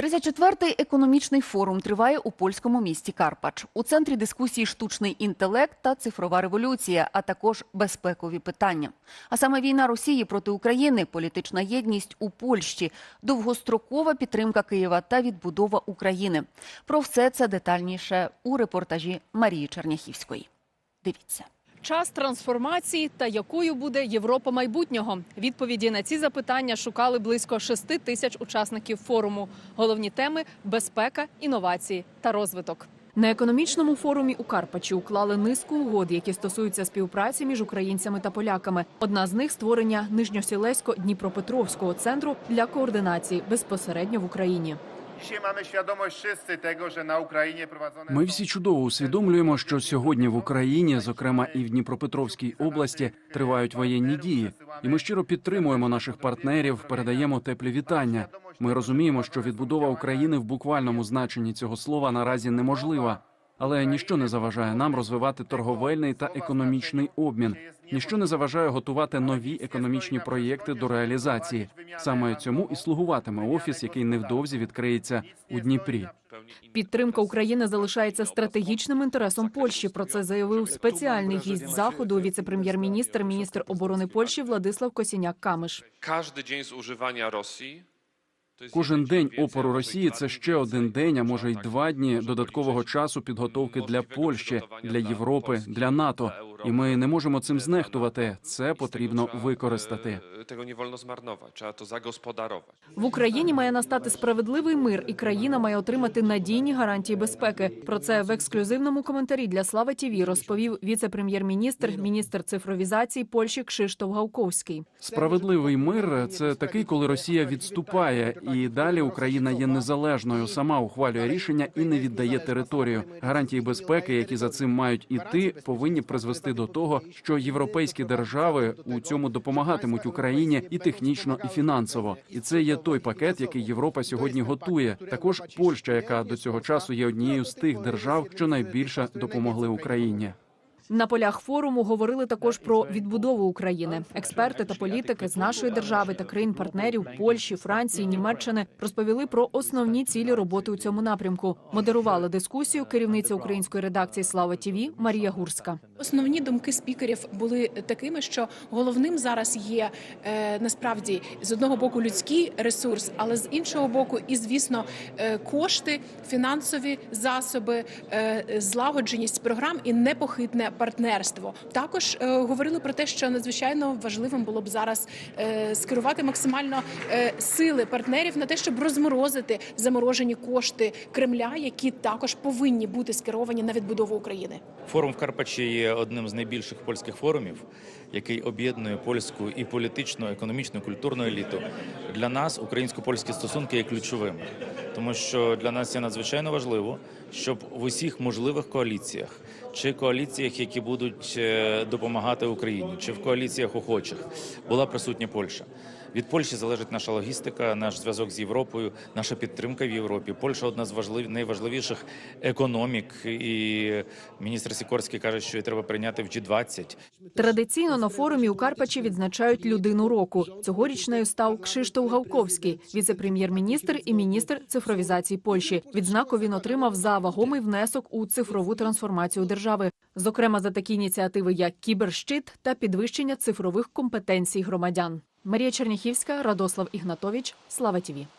34-й економічний форум триває у польському місті Карпач. У центрі дискусії штучний інтелект та цифрова революція, а також безпекові питання. А саме війна Росії проти України, політична єдність у Польщі, довгострокова підтримка Києва та відбудова України. Про все це детальніше у репортажі Марії Черняхівської. Дивіться. Час трансформації та якою буде Європа майбутнього? Відповіді на ці запитання шукали близько 6 тисяч учасників форуму. Головні теми безпека, інновації та розвиток. На економічному форумі у Карпачі уклали низку угод, які стосуються співпраці між українцями та поляками. Одна з них створення Нижньосілесько-Дніпропетровського центру для координації безпосередньо в Україні. Ми всі чудово усвідомлюємо, що сьогодні в Україні, зокрема і в Дніпропетровській області, тривають воєнні дії, і ми щиро підтримуємо наших партнерів, передаємо теплі вітання. Ми розуміємо, що відбудова України в буквальному значенні цього слова наразі неможлива. Але ніщо не заважає нам розвивати торговельний та економічний обмін. Ніщо не заважає готувати нові економічні проєкти до реалізації. Саме цьому і слугуватиме офіс, який невдовзі відкриється у Дніпрі. Підтримка України залишається стратегічним інтересом Польщі. Про це заявив спеціальний гість заходу, віце-прем'єр-міністр, міністр оборони Польщі Владислав Косіняк-Камиш. Każdy dzień zużywania Rosji to jest Кожен день опору Росії це ще один день, а може й два дні додаткового часу підготовки для Польщі, для Європи, для НАТО. І ми не можемо цим знехтувати. Це потрібно використати. trzeba to. В Україні має настати справедливий мир, і країна має отримати надійні гарантії безпеки. Про це в ексклюзивному коментарі для Слава ТІВІ розповів віце-прем'єр-міністр, міністр цифровізації Польщі Кшиштоф Гавковський. Справедливий мир це такий, коли Росія відступає, і далі Україна є незалежною, сама ухвалює рішення і не віддає територію. Гарантії безпеки, які за цим мають іти, повинні призвести до того, що європейські держави у цьому допомагатимуть Україні і технічно, і фінансово. І це є той пакет, який Європа сьогодні готує. Також Польща, яка до цього часу є однією з тих держав, що найбільше допомогли Україні. На полях форуму говорили також про відбудову України. Експерти та політики з нашої держави та країн-партнерів Польщі, Франції, Німеччини розповіли про основні цілі роботи у цьому напрямку. Модерувала дискусію керівниця української редакції Слава ТІВІ Марія Гурська. Основні думки спікерів були такими, що головним зараз є е, насправді з одного боку людський ресурс, але з іншого боку, і звісно, е, кошти, фінансові засоби, е, злагодженість програм і непохитне партнерство. Також е, говорили про те, що надзвичайно важливим було б зараз е, скерувати максимально е, сили партнерів на те, щоб розморозити заморожені кошти Кремля, які також повинні бути скеровані на відбудову України. Форум в Карпачі є одним з найбільших польських форумів, який об'єднує польську і політичну, економічну, культурну еліту. Для нас українсько-польські стосунки є ключовими, тому що для нас є надзвичайно важливо, щоб в усіх можливих коаліціях чи коаліціях, які будуть е, допомагати Україні, чи в коаліціях охочих була присутня Польща. Від Польщі залежить наша логістика, наш зв'язок з Європою, наша підтримка в Європі. Польща одна з важлив... найважливіших економік, і міністр Сікорський каже, що її треба прийняти в G20. Традиційно на форумі у Карпачі відзначають людину року. Цьогоріч нею став Кшиштоф Гавковський, віце-прем'єр-міністр і міністр цифровізації Польщі. Відзнаку він отримав за вагомий внесок у цифрову трансформацію держави, зокрема за такі ініціативи, як кіберщит та підвищення цифрових компетенцій громадян. Марія Черняхівська, Радослав Ігнатович, Слава Тіві.